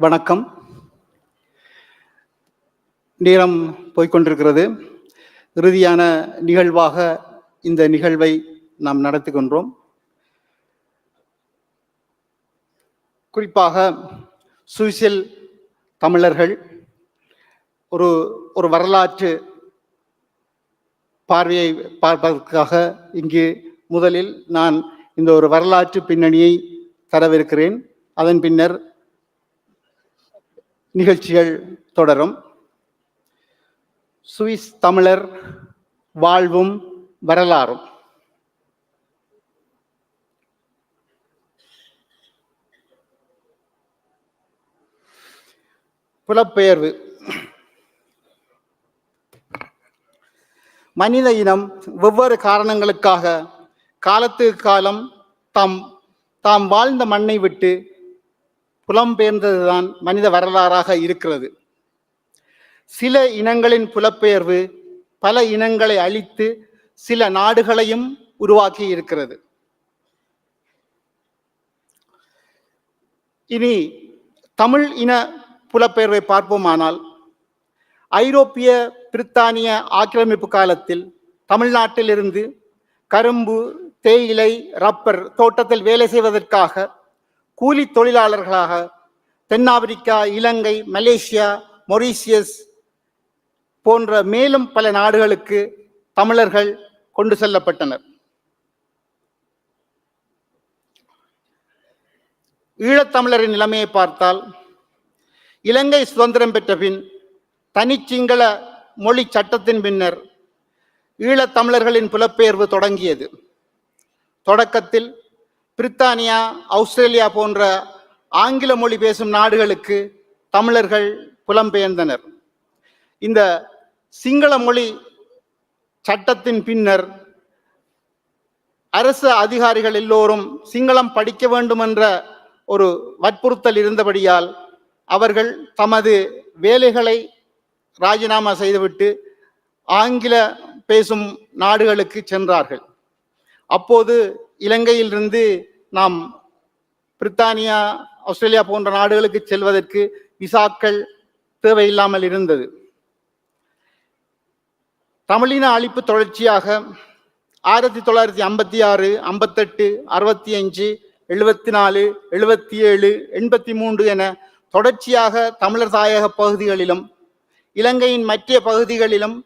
வணக்கம். நேரம் போய்க்கொண்டிருக்கிறது. இறுதியான நிகழ்வாக இந்த நிகழ்வை நாம் நடத்துகின்றோம். குறிப்பாக சுவிசில் தமிழர்கள் ஒரு ஒரு வரலாற்று பார்வையை பார்ப்பதற்காக இங்கு முதலில் நான் இந்த ஒரு வரலாற்று பின்னணியை தரவிருக்கிறேன். அதன் பின்னர் நிகழ்ச்சிகள் தொடரும். சுவிஸ் தமிழர் வாழ்வும் வரலாறும். புலப்பெயர்வு. மனித இனம் வெவ்வேறு காரணங்களுக்காக காலத்துக்கு காலம் தாம் தாம் வாழ்ந்த மண்ணை விட்டு புலம்பெயர்ந்ததுதான் மனித வரலாறாக இருக்கிறது. சில இனங்களின் புலப்பெயர்வு பல இனங்களை அழித்து சில நாடுகளையும் உருவாக்கி இருக்கிறது. இனி தமிழ் இன புலப்பெயர்வை பார்ப்போமானால் ஐரோப்பிய பிரித்தானிய ஆக்கிரமிப்பு காலத்தில் தமிழ்நாட்டிலிருந்து கரும்பு தேயிலை ரப்பர் தோட்டத்தில் வேலை செய்வதற்காக கூலி தொழிலாளர்களாக தென்னாப்பிரிக்கா இலங்கை மலேசியா மொரீசியஸ் போன்ற மேலும் பல நாடுகளுக்கு தமிழர்கள் கொண்டு செல்லப்பட்டனர். ஈழத்தமிழரின் நிலைமையை பார்த்தால் இலங்கை சுதந்திரம் பெற்ற பின் தனிச்சிங்கள மொழி சட்டத்தின் பின்னர் ஈழத்தமிழர்களின் புலப்பெயர்வு தொடங்கியது. தொடக்கத்தில் பிரித்தானியா ஆஸ்திரேலியா போன்ற ஆங்கில மொழி பேசும் நாடுகளுக்கு தமிழர்கள் புலம்பெயர்ந்தனர். இந்த சிங்கள மொழி சட்டத்தின் பின்னர் அரசு அதிகாரிகள் எல்லோரும் சிங்களம் படிக்க வேண்டும் என்ற ஒரு வற்புறுத்தல் இருந்தபடியால் அவர்கள் தமது வேலைகளை ராஜினாமா செய்துவிட்டு ஆங்கில பேசும் நாடுகளுக்கு சென்றார்கள். அப்போது இலங்கையிலிருந்து நாம் பிரித்தானியா ஆஸ்திரேலியா போன்ற நாடுகளுக்கு செல்வதற்கு விசாக்கள் தேவையில்லாமல் இருந்தது. தமிழின அழிப்பு தொடர்ச்சியாக ஆயிரத்தி தொள்ளாயிரத்தி ஐம்பத்தி ஆறு ஐம்பத்தெட்டு அறுபத்தி அஞ்சு எழுபத்தி நாலு எழுபத்தி ஏழு எண்பத்தி மூன்று என தொடர்ச்சியாக தமிழர் தாயக பகுதிகளிலும் இலங்கையின் மற்ற பகுதிகளிலும்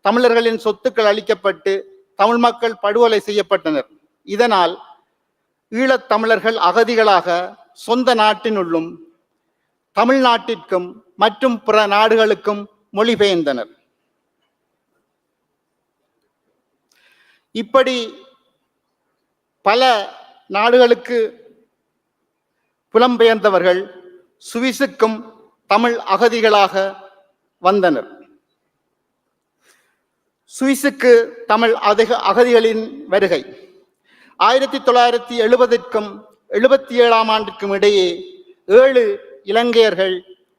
தமிழர்களின் சொத்துக்கள் அளிக்கப்பட்டு தமிழ் மக்கள் படுகொலை செய்யப்பட்டனர். இதனால் ஈழத்தமிழர்கள் அகதிகளாக சொந்த நாட்டினுள்ளும் தமிழ்நாட்டிற்கும் மற்றும் பிற நாடுகளுக்கும் மொழிபெயர்ந்தனர். இப்படி பல நாடுகளுக்கு புலம்பெயர்ந்தவர்கள் சுவிசுக்கும் தமிழ் அகதிகளாக வந்தனர். சுவிசுக்கு தமிழ் அதிக அகதிகளின் வருகை ஆயிரத்தி தொள்ளாயிரத்தி எழுபதுக்கும் எழுபத்தி ஏழாம் ஆண்டுக்கும் இடையே ஏழு இலங்கையர்கள்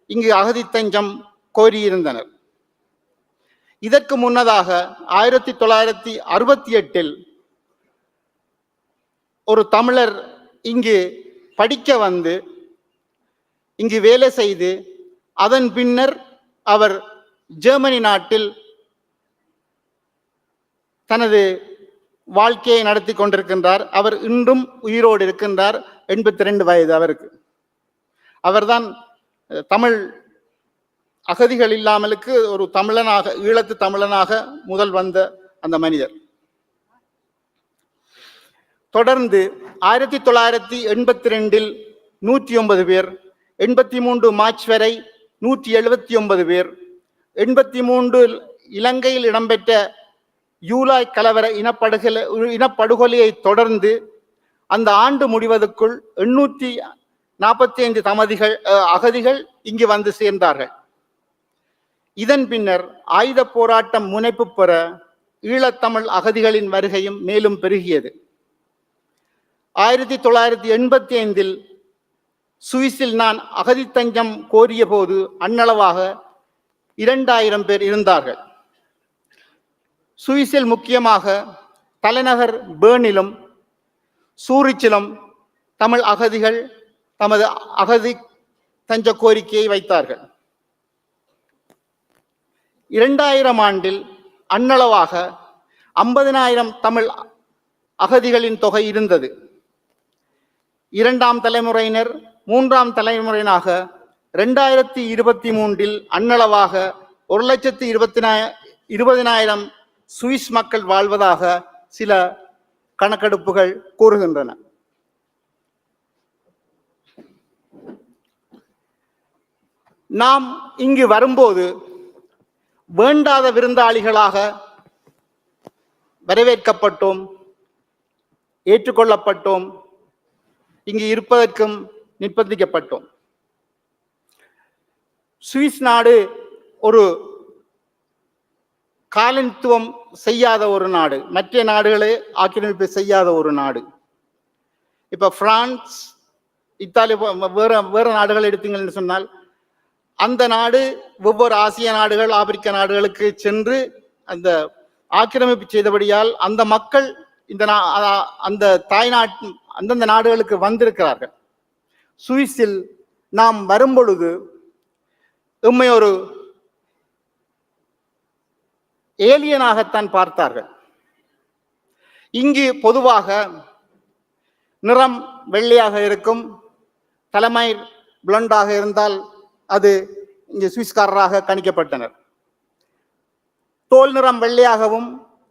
இங்கு அகதி தஞ்சம் கோரியிருந்தனர். இதற்கு முன்னதாக ஆயிரத்தி தொள்ளாயிரத்தி அறுபத்தி எட்டில் ஒரு தமிழர் இங்கு படிக்க வந்து இங்கு வேலை செய்து அதன் பின்னர் அவர் ஜெர்மனி நாட்டில் தனது வாழ்க்கையை நடத்தி கொண்டிருக்கின்றார். அவர் இன்றும் உயிரோடு இருக்கின்றார். எண்பத்தி ரெண்டு வயது அவருக்கு. அவர்தான் தமிழ் அகதிகள் இல்லாமலுக்கு ஒரு தமிழனாக ஈழத்து தமிழனாக முதல் வந்த அந்த மனிதர். தொடர்ந்து ஆயிரத்தி தொள்ளாயிரத்தி எண்பத்தி ரெண்டில் நூற்றி ஒன்பது பேர் எண்பத்தி மூன்று மார்ச் வரை நூற்றி எழுபத்தி ஒன்பது பேர் எண்பத்தி மூன்று இலங்கையில் இடம்பெற்ற யூலாய் கலவர இனப்படுகொலை இனப்படுகொலையை தொடர்ந்து அந்த ஆண்டு முடிவதற்குள் எண்ணூற்றி நாற்பத்தி ஐந்து தமதிகள் அஹ், அகதிகள் இங்கு வந்து சேர்ந்தார்கள். இதன் பின்னர் ஆயுத போராட்டம் முனைப்பு பெற ஈழத்தமிழ் அகதிகளின் வருகையும் மேலும் பெருகியது. ஆயிரத்தி தொள்ளாயிரத்தி எண்பத்தி ஐந்தில் சுவிஸில் நான் அகதி தஞ்சம் கோரிய போது அன்னளவாக இரண்டாயிரம் பேர் இருந்தார்கள். சுவிஸில் முக்கியமாக தலைநகர் பேர்னிலும் சூரிச்சிலும் தமிழ் அகதிகள் தமது அகதி தஞ்ச கோரிக்கையை வைத்தார்கள். இரண்டாயிரம் ஆண்டில் அன்னளவாக ஐம்பதினாயிரம் தமிழ் அகதிகளின் தொகை இருந்தது. இரண்டாம் தலைமுறையினர் மூன்றாம் தலைமுறையினாக ரெண்டாயிரத்தி இருபத்தி மூன்றில் அன்னளவாக ஒரு லட்சத்தி இருபத்தி இருபதினாயிரம் சுவிஸ் மக்கள் வாழ்வதாக சில கணக்கெடுப்புகள் கூறுகின்றன. நாம் இங்கு வரும்போது வேண்டாத விருந்தாளிகளாக வரவேற்கப்பட்டோம் ஏற்றுக்கொள்ளப்பட்டோம் இங்கு இருப்பதற்கும் நிர்பந்திக்கப்பட்டோம். சுவிஸ் நாடு ஒரு காலனித்துவம் செய்யாத ஒரு நாடு மற்ற நாடுகளை ஆக்கிரமிப்பு செய்யாத ஒரு நாடு. இப்ப பிரான்ஸ் இத்தாலி வேற வேற நாடுகள் எடுத்தீங்கன்னு சொன்னால் அந்த நாடு ஒவ்வொரு ஆசிய நாடுகள் ஆப்பிரிக்க நாடுகளுக்கு சென்று அந்த ஆக்கிரமிப்பு செய்தபடியால் அந்த மக்கள் இந்த நா- அந்த தாய்நாட்டு அந்தந்த நாடுகளுக்கு வந்திருக்கிறார்கள். சுவிஸில் நாம் வரும்பொழுது எம்மை ஒரு ஏலியனாகத்தான் பார்த்தார்கள். இங்கு பொதுவாக நிறம் வெள்ளையாக இருக்கும் தலைமை பிளண்டாக இருந்தால் அது இங்கு சுவிஸ்காரராக கணிக்கப்பட்டனர். தோல் நிறம் வெள்ளையாகவும்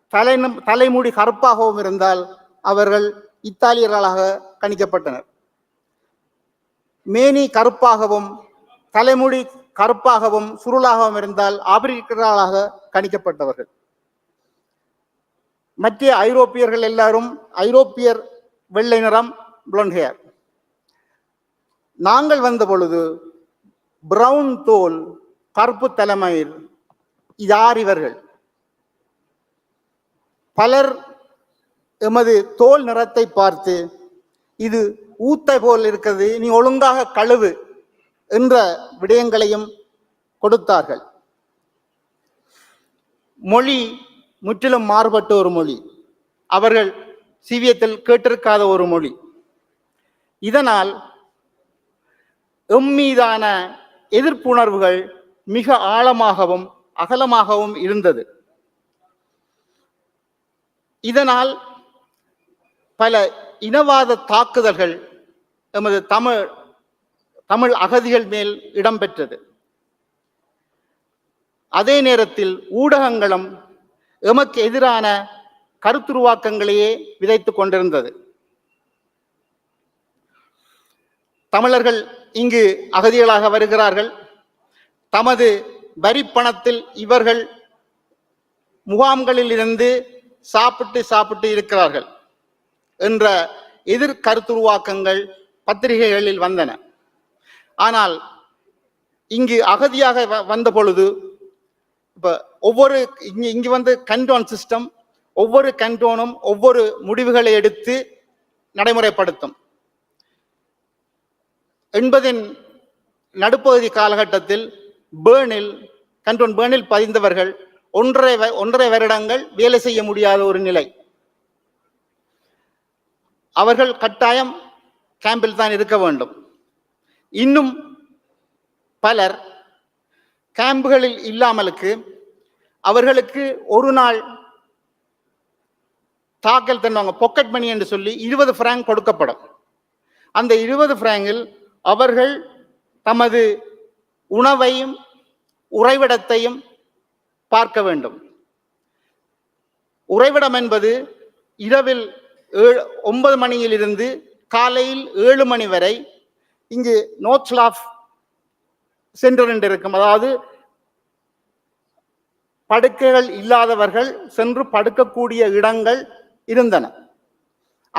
தலை தலைமுடி கருப்பாகவும் இருந்தால் அவர்கள் இத்தாலியர்களாக கணிக்கப்பட்டனர். மேனி கருப்பாகவும் தலைமுடி கருப்பாகவும் சுருளாகவும் இருந்தால் ஆப்பிரிக்கர்களாக கணிக்கப்பட்டவர்கள். மற்ற ஐரோப்பியர்கள் எல்லாரும் ஐரோப்பியர் வெள்ளை நிறம் பிளண்ட் ஹேர் நாங்கள் வந்த பொழுது பிரவுன் தோல் கருப்பு தலைமையில் யார் இவர்கள்? பலர் எமது தோல் நிறத்தை பார்த்து இது ஊத்தை போல் இருக்கிறது நீ ஒழுங்காக கழுவு என்ற விடயங்களையும் கொடுத்தார்கள். மொழி முற்றிலும் மாறுபட்ட ஒரு மொழி. அவர்கள் சிவியத்தில் கேட்டிருக்காத ஒரு மொழி. இதனால் எம் மீதான எதிர்ப்புணர்வுகள் மிக ஆழமாகவும் அகலமாகவும் இருந்தது. இதனால் பல இனவாத தாக்குதல்கள் எமது தமிழ் தமிழ் அகதிகள் மேல் இடம்பெற்றது. அதே நேரத்தில் ஊடகங்களும் எமக்கு எதிரான கருத்துருவாக்கங்களையே விதைத்து கொண்டிருந்தது. தமிழர்கள் இங்கு அகதிகளாக வருகிறார்கள். தமது வரிப்பணத்தில் இவர்கள் முகாம்களில் இருந்து சாப்பிட்டு சாப்பிட்டு இருக்கிறார்கள் என்ற எதிர் கருத்துருவாக்கங்கள் பத்திரிகைகளில் வந்தன. ஆனால் இங்கு அகதியாக வ- வந்த பொழுது இப்போ ஒவ்வொரு இங்கே இங்கே வந்து கண்டோன் சிஸ்டம் ஒவ்வொரு கண்டோனும் ஒவ்வொரு முடிவுகளை எடுத்து நடைமுறைப்படுத்தும். எண்பதின் நடுப்பகுதி காலகட்டத்தில் பேர்னில் கண்டோன் பேர்னில் பதிந்தவர்கள் ஒன்றரை வ- ஒன்றரை வருடங்கள் வேலை செய்ய முடியாத ஒரு நிலை. அவர்கள் கட்டாயம் கேம்பில் தான் இருக்க வேண்டும். இன்னும் பலர் கேம்புகளில் இல்லாமலுக்கு அவர்களுக்கு ஒரு நாள் தாக்கல் தருவாங்க பொக்கெட் மணி என்று சொல்லி இருபது ஃப்ராங்க் கொடுக்கப்படும். அந்த இருபது ஃப்ராங்கில் அவர்கள் தமது உணவையும் உறைவிடத்தையும் பார்க்க வேண்டும். உறைவிடம் என்பது இரவில் ஏழு ஒன்பது மணியிலிருந்து காலையில் ஏழு மணி வரை இங்கு நோட்ஸ்லாஃப் சென்றடைந்திருக்கும் இருக்கும் அதாவது படுக்கைகள் இல்லாதவர்கள் சென்று படுக்கக்கூடிய இடங்கள் இருந்தன.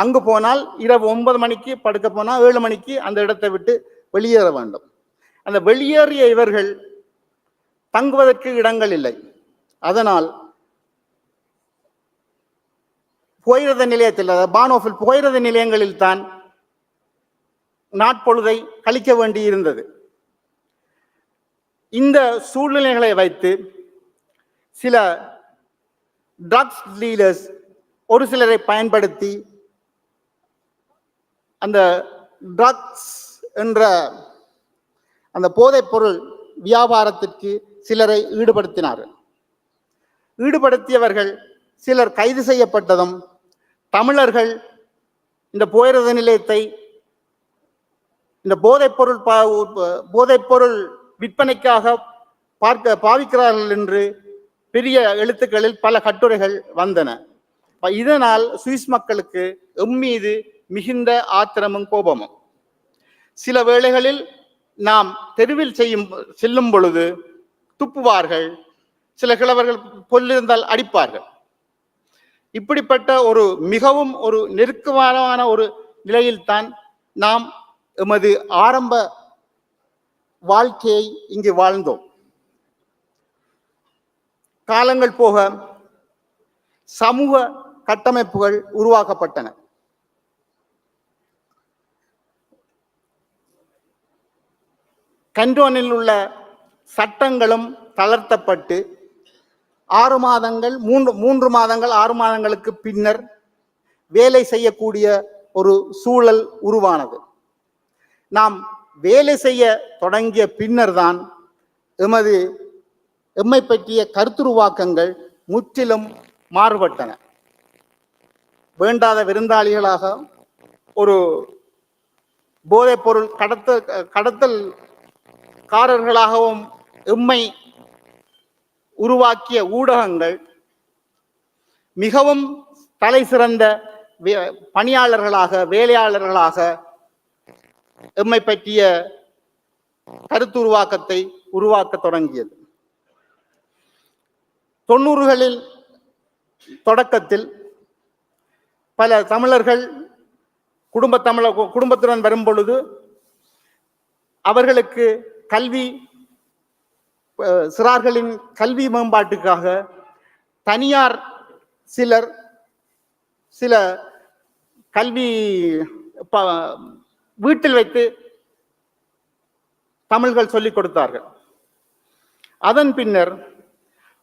அங்கு போனால் இரவு ஒன்பது மணிக்கு படுக்க போனால் ஏழு மணிக்கு அந்த இடத்தை விட்டு வெளியேற வேண்டும். அந்த வெளியேறிய இவர்கள் தங்குவதற்கு இடங்கள் இல்லை. அதனால் புகையிரத நிலையத்தில் பானோஃபில் புகையிரத நிலையங்களில் தான் நாட்பொழுதை கழிக்க வேண்டியிருந்தது. இந்த சூழ்நிலைகளை வைத்து சில ட்ரக்ஸ் டீலர்ஸ் ஒரு சிலரை பயன்படுத்தி அந்த ட்ரக்ஸ் என்ற அந்த போதைப்பொருள் வியாபாரத்திற்கு சிலரை ஈடுபடுத்தினார்கள் ஈடுபடுத்தியவர்கள் சிலர் கைது செய்யப்பட்டதும் தமிழர்கள் இந்த போயிரத நிலையத்தை இந்த போதைப்பொருள் போதைப்பொருள் விற்பனைக்காக பார்க்க பாவிக்கிறார்கள் என்று பெரிய எழுத்துக்களில் பல கட்டுரைகள் வந்தன. இதனால் சுவிஸ் மக்களுக்கு எம்மீது மிகுந்த ஆத்திரமும் கோபமும். சில வேளைகளில் நாம் தெருவில் செய்யும் செல்லும் பொழுது துப்புவார்கள். சில கிழவர்கள் பொல்லிருந்தால் அடிப்பார்கள். இப்படிப்பட்ட ஒரு மிகவும் ஒரு நெருக்கமான ஒரு நிலையில்தான் நாம் எமது ஆரம்ப வாழ்க்கையை இங்கு வாழ்ந்தோம். காலங்கள் போக சமூக கட்டமைப்புகள் உருவாக்கப்பட்டன. கண்டோனில் உள்ள சட்டங்களும் தளர்த்தப்பட்டு ஆறு மாதங்கள் மூன்று மூன்று மாதங்கள் ஆறு மாதங்களுக்கு பின்னர் வேலை செய்யக்கூடிய ஒரு சூழல் உருவானது. நாம் வேலை செய்ய தொடங்கிய பின்னர் தான் எமது எம்மை பற்றிய கருத்துருவாக்கங்கள் முற்றிலும் மாறுபட்டன. வேண்டாத விருந்தாளிகளாக ஒரு போதைப்பொருள் கடத்த கடத்தல் காரர்களாகவும் எம்மை உருவாக்கிய ஊடகங்கள் மிகவும் தலை சிறந்த வே- பணியாளர்களாக வேலையாளர்களாக எம்மை பற்றிய கருத்துருவாக்கத்தை உருவாக்க தொடங்கியது. தொண்ணூறுகளில் தொடக்கத்தில் பல தமிழர்கள் குடும்ப தமிழ குடும்பத்துடன் வரும் பொழுது அவர்களுக்கு கல்வி சிறார்களின் கல்வி மேம்பாட்டுக்காக தனியார் சிலர் சில கல்வி ப- வீட்டில் வைத்து தமிழ்கள் சொல்லிக் கொடுத்தார்கள். அதன் பின்னர்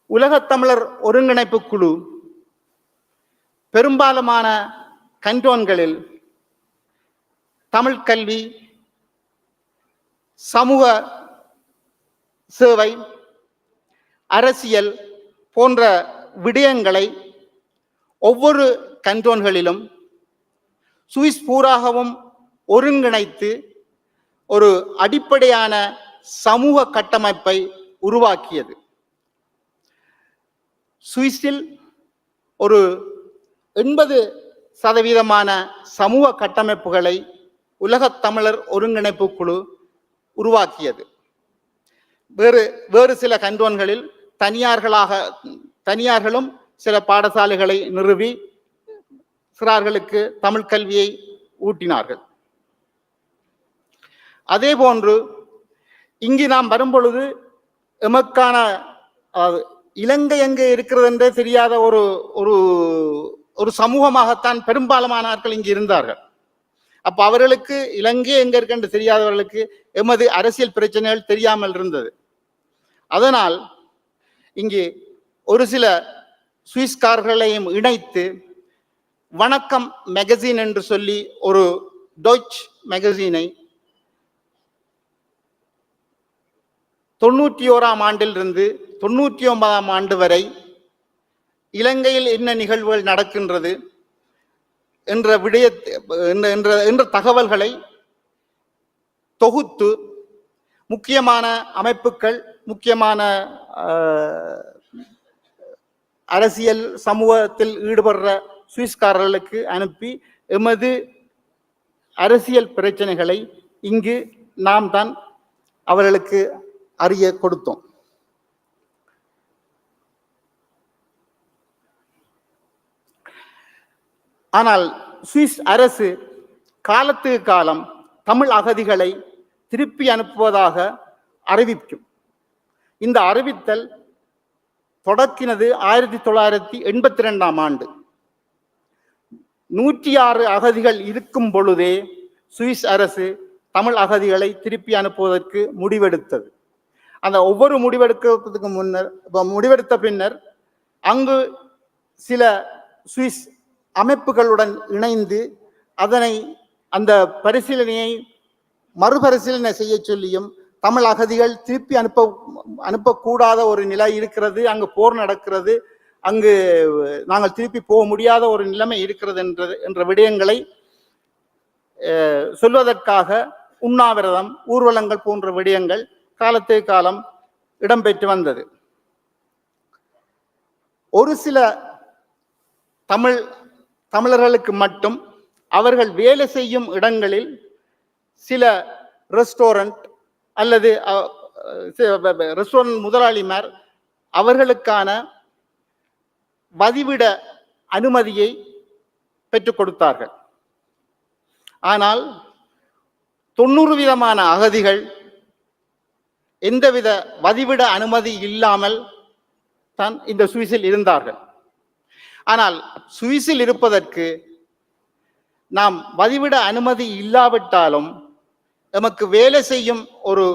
உலகத் தமிழர் ஒருங்கிணைப்பு குழு பெரும்பாலுமான கண்டோன்களில் தமிழ் கல்வி சமூக சேவை அரசியல் போன்ற விடயங்களை ஒவ்வொரு கண்டோன்களிலும் சுவிஸ் பூராகவும் ஒருங்கிணைத்து ஒரு அடிப்படையான சமூக கட்டமைப்பை உருவாக்கியது. சுவிஸில் ஒரு எண்பது சதவீதமான சமூக கட்டமைப்புகளை உலகத் தமிழர் ஒருங்கிணைப்பு குழு உருவாக்கியது. வேறு வேறு சில கண்டோன்களில் தனியார்களாக தனியார்களும் சில பாடசாலைகளை நிறுவி சிறார்களுக்கு தமிழ் கல்வியை ஊட்டினார்கள். அதே போன்று இங்கு நாம் வரும்பொழுது எமக்கான அதாவது, இலங்கை எங்கே இருக்கிறது என்றே தெரியாத ஒரு ஒரு ஒரு சமூகமாகத்தான் பெரும்பாலானவர்கள் இங்கு இருந்தார்கள். அப்போ அவர்களுக்கு இலங்கை எங்கே இருக்கு என்று தெரியாதவர்களுக்கு எமது அரசியல் பிரச்சனைகள் தெரியாமல் இருந்தது. அதனால் இங்கு ஒரு சில சுவிஸ்காரர்களையும் இணைத்து வணக்கம் மேகசின் என்று சொல்லி ஒரு டொச் மேகசினை தொண்ணூற்றி ஓராம் ஆண்டிலிருந்து தொண்ணூற்றி ஒன்பதாம் ஆண்டு வரை இலங்கையில் என்ன நிகழ்வுகள் நடக்கின்றது என்ற விடய என்ற- என்ற என்ற தகவல்களை தொகுத்து முக்கியமான அமைப்புகள் முக்கியமான அரசியல் சமூகத்தில் ஈடுபடுற சுவிஸ்காரர்களுக்கு அனுப்பி எமது அரசியல் பிரச்சனைகளை இங்கு நாம் தான் அவர்களுக்கு அறிய கொடுத்தோம். ஆனால் சுவிஸ் அரசு காலத்துக்கு காலம் தமிழ் அகதிகளை திருப்பி அனுப்புவதாக அறிவிக்கும். இந்த அறிவித்தல் தொடக்கினது ஆயிரத்தி தொள்ளாயிரத்தி எண்பத்தி ரெண்டாம் ஆண்டு. நூற்றி ஆறு அகதிகள் இருக்கும் பொழுதே சுவிஸ் அரசு தமிழ் அகதிகளை திருப்பி அனுப்புவதற்கு முடிவெடுத்தது. அந்த ஒவ்வொரு முடிவெடுக்கிறதுக்கு முன்னர் இப்போ முடிவெடுத்த பின்னர் அங்கு சில சுவிஸ் அமைப்புகளுடன் இணைந்து அதனை அந்த பரிசீலனையை மறுபரிசீலனை செய்ய சொல்லியும் தமிழ் அகதிகள் திருப்பி அனுப்ப அனுப்பக்கூடாத ஒரு நிலை இருக்கிறது அங்கு போர் நடக்கிறது அங்கு நாங்கள் திருப்பி போக முடியாத ஒரு நிலைமை இருக்கிறது என்ற என்ற விடயங்களை சொல்வதற்காக உண்ணாவிரதம் ஊர்வலங்கள் போன்ற விடயங்கள் காலத்தை காலம் இடம்பெற்று வந்தது. ஒரு சில தமிழ் தமிழர்களுக்கு மட்டும் அவர்கள் வேலை செய்யும் இடங்களில் சில ரெஸ்டாரண்ட் அல்லது ரெஸ்டாரண்ட் முதலாளிமார் அவர்களுக்கான வதிவிட அனுமதியை பெற்றுக் கொடுத்தார்கள். ஆனால் தொண்ணூறு விதமான அகதிகள் எந்தவித வதிவிட அனுமதி இல்லாமல் தான் இந்த சுவிஸில் இருந்தார்கள். ஆனால் சுவிஸில் இருப்பதற்கு நாம் வதிவிட அனுமதி இல்லாவிட்டாலும் நமக்கு வேலை செய்யும் ஒரு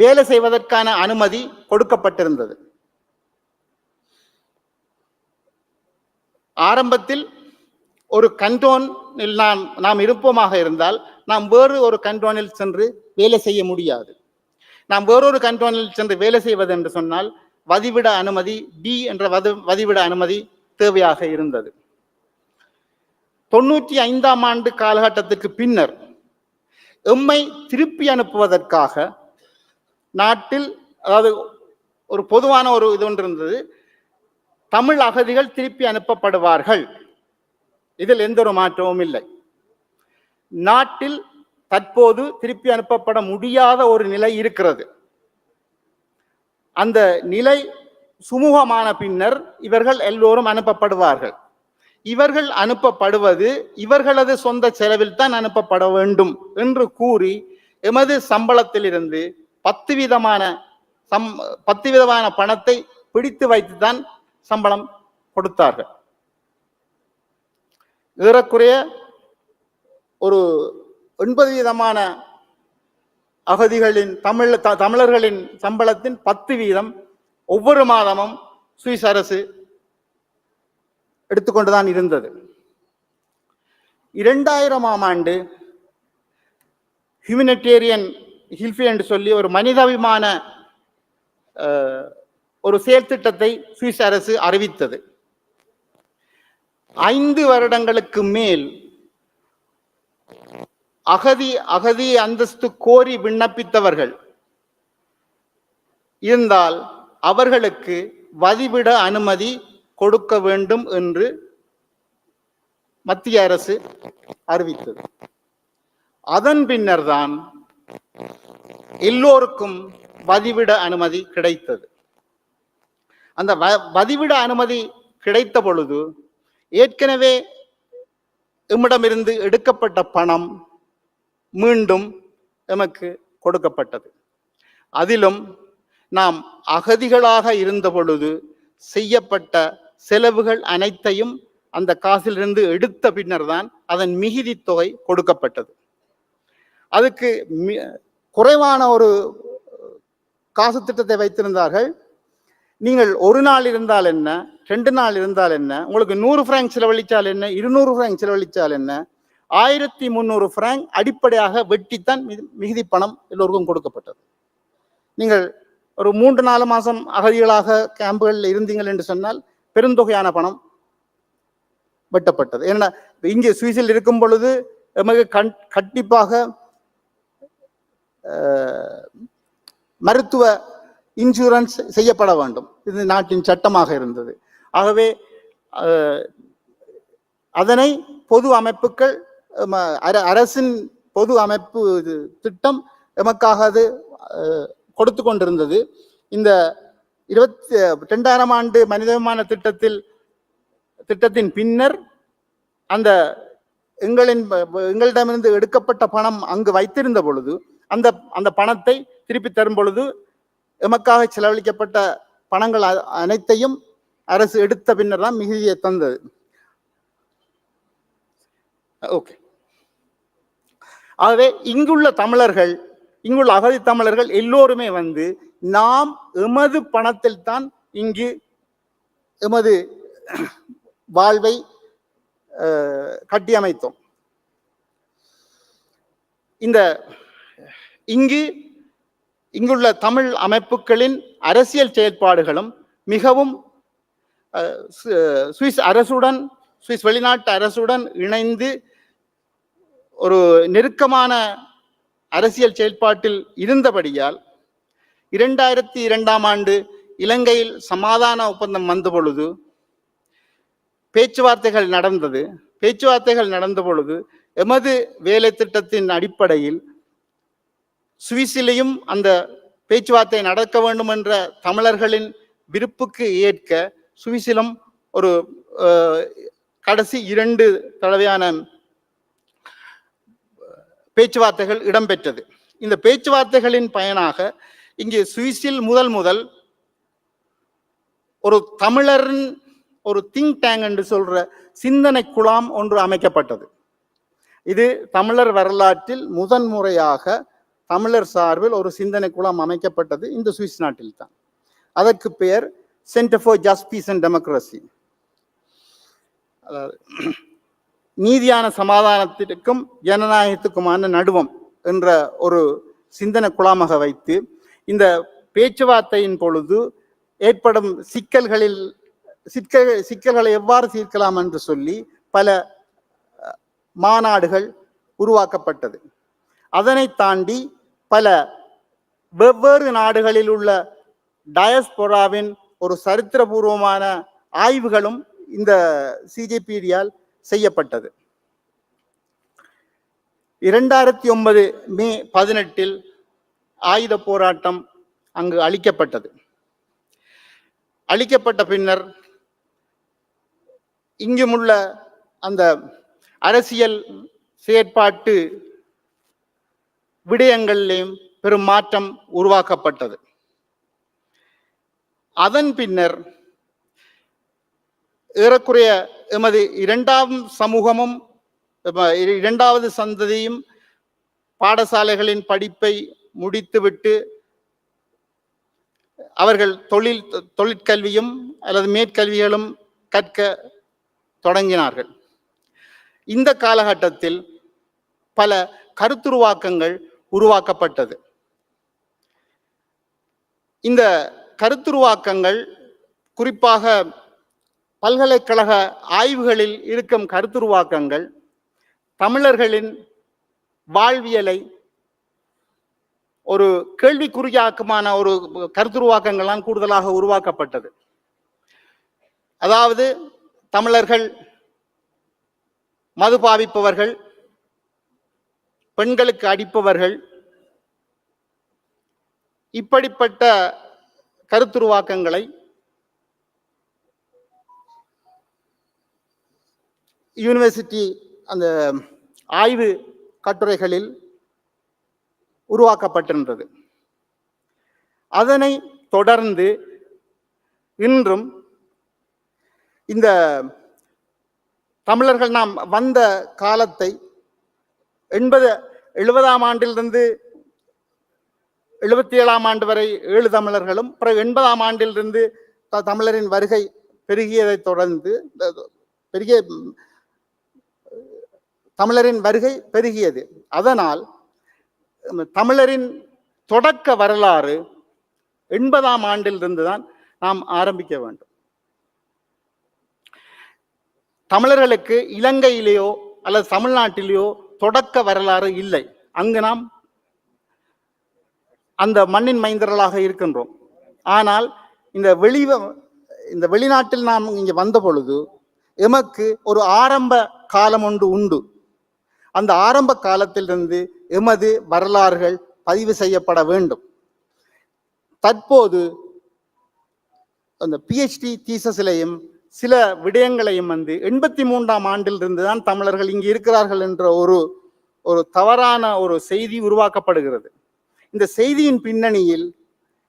வேலை செய்வதற்கான அனுமதி கொடுக்கப்பட்டிருந்தது. ஆரம்பத்தில் ஒரு கண்டோனில் நாம் நாம் இருப்போமாக இருந்தால் நாம் வேறு ஒரு கண்டோனில் சென்று வேலை செய்ய முடியாது. நாம் வேறொரு கண்டோனில் சென்று வேலை செய்வது என்று சொன்னால் வதிவிட அனுமதி டி என்ற வது வதிவிட அனுமதி தேவையாக இருந்தது. தொண்ணூற்றி ஐந்தாம் ஆண்டு காலகட்டத்துக்கு பின்னர் எம்மை திருப்பி அனுப்புவதற்காக நாட்டில் அதாவது ஒரு பொதுவான ஒரு இது ஒன்று இருந்தது தமிழ் அகதிகள் திருப்பி அனுப்பப்படுவார்கள். இதில் எந்த ஒரு மாற்றமும் இல்லை. நாட்டில் தற்போது திருப்பி அனுப்பப்பட முடியாத ஒரு நிலை இருக்கிறது. அந்த நிலை சுமூகமான பின்னர் இவர்கள் எல்லோரும் அனுப்பப்படுவார்கள். இவர்கள் அனுப்பப்படுவது இவர்களது சொந்த செலவில் தான் அனுப்பப்பட வேண்டும் என்று கூறி எமது சம்பளத்திலிருந்து பத்து விதமான சம் பத்து விதமான பணத்தை பிடித்து வைத்துதான் சம்பளம் கொடுத்தார்கள். ஏறக்குறைய ஒரு ஒன்பது வீதமான அகதிகளின் தமிழ் த- தமிழர்களின் சம்பளத்தின் பத்து வீதம் ஒவ்வொரு மாதமும் சுவிஸ் அரசு எடுத்துக்கொண்டுதான் இருந்தது. இரண்டாயிரமாம் ஆண்டு ஹியூமனிட்டேரியன் ஹில்ஃபி என்று சொல்லி ஒரு மனிதாபிமான ஒரு செயல் திட்டத்தை சுவிஸ் அரசு அறிவித்தது. ஐந்து வருடங்களுக்கு மேல் அகதி அகதி அந்தஸ்து கோரி விண்ணப்பித்தவர்கள். இருந்தால் அவர்களுக்கு வதிவிட அனுமதி கொடுக்க வேண்டும் என்று மத்திய அரசு அறிவித்தது. அதன் பின்னர்தான் எல்லோருக்கும் வதிவிட அனுமதி கிடைத்தது. அந்த வ- வதிவிட அனுமதி கிடைத்த பொழுது ஏற்கனவே எம்மிடமிருந்து எடுக்கப்பட்ட பணம் மீண்டும் எமக்கு கொடுக்கப்பட்டது. அதிலும் நாம் அகதிகளாக இருந்த பொழுது செய்யப்பட்ட செலவுகள் அனைத்தையும் அந்த காசிலிருந்து எடுத்த பின்னர் தான் அதன் மிகுதி தொகை கொடுக்கப்பட்டது. அதுக்கு மி- குறைவான ஒரு காசு திட்டத்தை வைத்திருந்தார்கள். நீங்கள் ஒரு நாள் இருந்தால் என்ன? ரெண்டு நாள் இருந்தால் என்ன? உங்களுக்கு நூறு ஃப்ராங்க் செலவழித்தால் என்ன? இருநூறு ஃப்ராங்க் செலவழித்தால் என்ன? ஆயிரத்தி முந்நூறு ஃப்ராங்க் அடிப்படையாக வெட்டித்தான் மிகு- மிகுதி பணம் எல்லோருக்கும் கொடுக்கப்பட்டது. நீங்கள் ஒரு மூன்று நாலு மாதம் அகதிகளாக கேம்புகளில் இருந்தீங்கள் என்று சொன்னால் பெருந்தொகையான பணம் வெட்டப்பட்டது. ஏன்னா இங்கே சுவிஸில் இருக்கும் பொழுது நமக்கு கண் கண்டிப்பாக மருத்துவ இன்சூரன்ஸ் செய்யப்பட வேண்டும். இது நாட்டின் சட்டமாக இருந்தது. ஆகவே அதனை பொது அமைப்புகள் அரசின் பொது அமைப்பு இது திட்டம் எமக்காக அது கொடுத்து கொண்டிருந்தது. இந்த இருபத்தி ரெண்டாயிரம் ஆண்டு மனிதமான திட்டத்தில் திட்டத்தின் பின்னர் அந்த எங்களின் எங்களிடமிருந்து எடுக்கப்பட்ட பணம் அங்கு வைத்திருந்த பொழுது அந்த அந்த பணத்தை திருப்பி தரும் பொழுது எமக்காக செலவழிக்கப்பட்ட பணங்கள் அனைத்தையும் அரசு எடுத்த பின்னர் தான் மிகுதியை தந்தது. ஓகே. ஆகவே இங்குள்ள தமிழர்கள் இங்குள்ள அகதி தமிழர்கள் எல்லோருமே வந்து நாம் எமது பணத்தில் தான் இங்கு எமது வாழ்வை கட்டியமைத்தோம். இந்த இங்கு இங்குள்ள தமிழ் அமைப்புகளின் அரசியல் செயற்பாடுகளும் மிகவும் சு- சுவிஸ் அரசுடன் சுவிஸ் வெளிநாட்டு அரசுடன் இணைந்து ஒரு நெருக்கமான அரசியல் செயல்பாட்டில் இருந்தபடியால் இரண்டாயிரத்தி இரண்டாம் ஆண்டு இலங்கையில் சமாதான ஒப்பந்தம் வந்த பொழுது பேச்சுவார்த்தைகள் நடந்தது. பேச்சுவார்த்தைகள் நடந்த பொழுது எமது வேலை திட்டத்தின் அடிப்படையில் சுவிசிலையும் அந்த பேச்சுவார்த்தை நடக்க வேண்டும் என்ற தமிழர்களின் விருப்புக்கு ஏற்க சுவிசிலம் ஒரு கடைசி இரண்டு தடவையான பேச்சுவார்த்தைகள் இடம்பெற்றது. இந்த பேச்சுவார்த்தைகளின் பயனாக இங்கே சுவிஸில் முதல் முதல் ஒரு தமிழரின் ஒரு திங்க் டேங்க் என்று சொல்ற சிந்தனை குழாம் ஒன்று அமைக்கப்பட்டது. இது தமிழர் வரலாற்றில் முதன்முறையாக தமிழர் சார்பில் ஒரு சிந்தனை குழாம் அமைக்கப்பட்டது இந்த சுவிஸ் நாட்டில் தான் அதற்கு பெயர் centre for justice and democracy அதாவது நீதியான சமாதானத்திற்கும் ஜனநாயகத்துக்குமான நடுவம் என்ற ஒரு சிந்தனை குழாமாக வைத்து இந்த பேச்சுவார்த்தையின் பொழுது ஏற்படும் சிக்கல்களில் சிக்கல் சிக்கல்களை எவ்வாறு தீர்க்கலாம் என்று சொல்லி பல மாநாடுகள் உருவாக்கப்பட்டது. அதனை தாண்டி பல வெவ்வேறு நாடுகளில் உள்ள டயஸ்பொராவின் ஒரு சரித்திரபூர்வமான ஆய்வுகளும் இந்த சிஜேபிடியால் செய்யப்பட்டது. இரண்டாயிரத்தி ஒன்பது மே பதினெட்டில் ஆயுத போராட்டம் அங்கு அளிக்கப்பட்டது. அளிக்கப்பட்ட பின்னர் இங்குமுள்ள அந்த அரசியல் செயற்பாட்டு விடயங்களிலேயும் பெரும் மாற்றம் உருவாக்கப்பட்டது. அதன் பின்னர் ஏறக்குறைய எமது இரண்டாம் சமூகமும் இரண்டாவது சந்ததியும் பாடசாலைகளின் படிப்பை முடித்துவிட்டு அவர்கள் தொழில் தொழிற்கல்வியும் அல்லது மேற்கல்விகளும் கற்க தொடங்கினார்கள். இந்த காலகட்டத்தில் பல கருத்துருவாக்கங்கள் உருவாக்கப்பட்டது. இந்த கருத்துருவாக்கங்கள் குறிப்பாக பல்கலைக்கழக ஆய்வுகளில் இருக்கும் கருத்துருவாக்கங்கள் தமிழர்களின் வாழ்வியலை ஒரு கேள்விக்குறியாக்கமான ஒரு கருத்துருவாக்கங்கள்லாம் கூடுதலாக உருவாக்கப்பட்டது. அதாவது தமிழர்கள் மது பாவிப்பவர்கள் பெண்களுக்கு அடிப்பவர்கள் இப்படிப்பட்ட கருத்துருவாக்கங்களை யூனிவர்சிட்டி அந்த ஆய்வு கட்டுரைகளில் உருவாக்கப்பட்டிருந்தது. அதனை தொடர்ந்து இன்றும் இந்த தமிழர்கள் நாம் வந்த காலத்தை எண்பது எழுபதாம் ஆண்டிலிருந்து எழுபத்தி ஏழாம் ஆண்டு வரை ஏழு தமிழர்களும் பிறகு எண்பதாம் ஆண்டிலிருந்து த- தமிழரின் வருகை பெருகியதை தொடர்ந்து பெரிய பெருகிய தமிழரின் வருகை பெருகியது. அதனால் தமிழரின் தொடக்க வரலாறு எண்பதாம் ஆண்டிலிருந்து தான் நாம் ஆரம்பிக்க வேண்டும். தமிழர்களுக்கு இலங்கையிலேயோ அல்லது தமிழ்நாட்டிலேயோ தொடக்க வரலாறு இல்லை. அங்கு நாம் அந்த மண்ணின் மைந்தர்களாக இருக்கின்றோம். ஆனால் இந்த வெளி இந்த வெளிநாட்டில் நாம் இங்கே வந்த பொழுது எமக்கு ஒரு ஆரம்ப காலம் ஒன்று உண்டு. அந்த ஆரம்ப காலத்திலிருந்து எமது வரலாறுகள் பதிவு செய்யப்பட வேண்டும். தற்போது அந்த பிஹெச்டி தீசஸிலையும் சில விடயங்களையும் வந்து எண்பத்தி மூன்றாம் ஆண்டிலிருந்து தான் தமிழர்கள் இங்கு இருக்கிறார்கள் என்ற ஒரு ஒரு தவறான ஒரு செய்தி உருவாக்கப்படுகிறது. இந்த செய்தியின் பின்னணியில்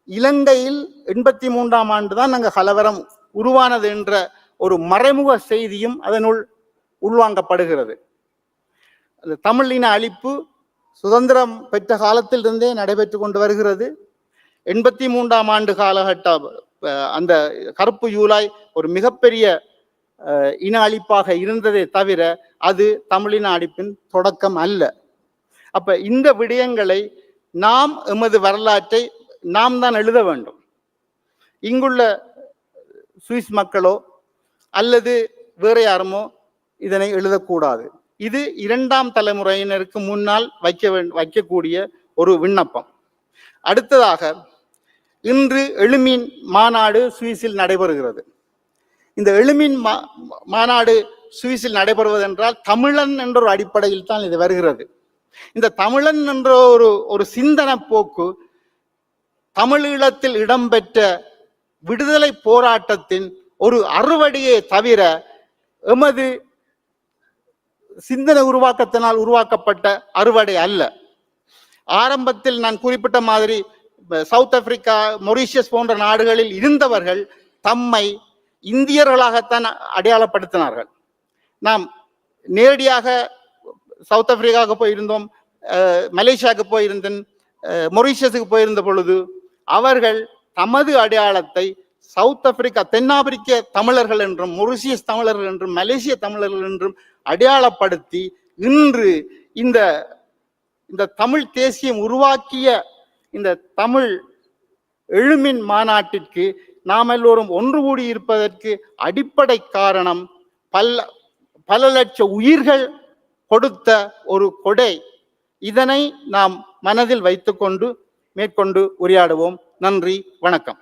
இலங்கையில் எண்பத்தி மூன்றாம் ஆண்டு தான் அங்கே கலவரம் உருவானது என்ற ஒரு மறைமுக செய்தியும் அதனுள் உள்வாங்கப்படுகிறது. அந்த தமிழின அழிப்பு சுதந்திரம் பெற்ற காலத்திலிருந்தே நடைபெற்று கொண்டு வருகிறது. எண்பத்தி மூன்றாம் ஆண்டு காலகட்ட அந்த கருப்பு யூலாய் ஒரு மிகப்பெரிய இன அழிப்பாக இருந்ததே தவிர அது தமிழின அழிப்பின் தொடக்கம் அல்ல. அப்ப இந்த விடயங்களை நாம் எமது வரலாற்றை நாம் தான் எழுத வேண்டும். இங்குள்ள சுவிஸ் மக்களோ அல்லது வேற யாருமோ இதனை எழுதக்கூடாது. இது இரண்டாம் தலைமுறையினருக்கு முன்னால் வைக்க வைக்கக்கூடிய ஒரு விண்ணப்பம். அடுத்ததாக இன்று எழுமீன் மாநாடு சுவிஸில் நடைபெறுகிறது. இந்த எழுமின் மா மாநாடு சுவிஸில் நடைபெறுவதென்றால் தமிழன் என்ற ஒரு அடிப்படையில் தான் இது வருகிறது. இந்த தமிழன் என்ற ஒரு ஒரு சிந்தன போக்கு தமிழீழத்தில் இடம்பெற்ற விடுதலை போராட்டத்தின் ஒரு அறுவடையே தவிர எமது சிந்தனை உருவாக்கத்தினால் உருவாக்கப்பட்ட அறுவடை அல்ல. ஆரம்பத்தில் நான் குறிப்பிட்ட மாதிரி சவுத் ஆப்பிரிக்கா மொரிஷியஸ் போன்ற நாடுகளில் இருந்தவர்கள் தம்மை இந்தியர்களாகத்தான் அடையாளப்படுத்தினார்கள். நாம் நேரடியாக சவுத் ஆப்பிரிக்காவுக்கு போயிருந்தோம் மலேசியாவுக்கு போயிருந்தேன் மொரிஷியஸுக்கு போயிருந்த பொழுது அவர்கள் தமது அடையாளத்தை சவுத் ஆப்பிரிக்கா தென்னாப்பிரிக்க தமிழர்கள் என்றும் மொரிசியஸ் தமிழர்கள் என்றும் மலேசிய தமிழர்கள் என்றும் அடையாளப்படுத்தி இன்று இந்த இந்த தமிழ் தேசியம் உருவாக்கிய இந்த தமிழ் எழுமின் மாநாட்டிற்கு நாம் எல்லோரும் ஒன்று கூடி இருப்பதற்கு அடிப்படை காரணம் பல பல லட்ச உயிர்கள் கொடுத்த ஒரு கொடை. இதனை நாம் மனதில் வைத்துக்கொண்டு மேற்கொண்டு உரையாடுவோம். நன்றி வணக்கம்.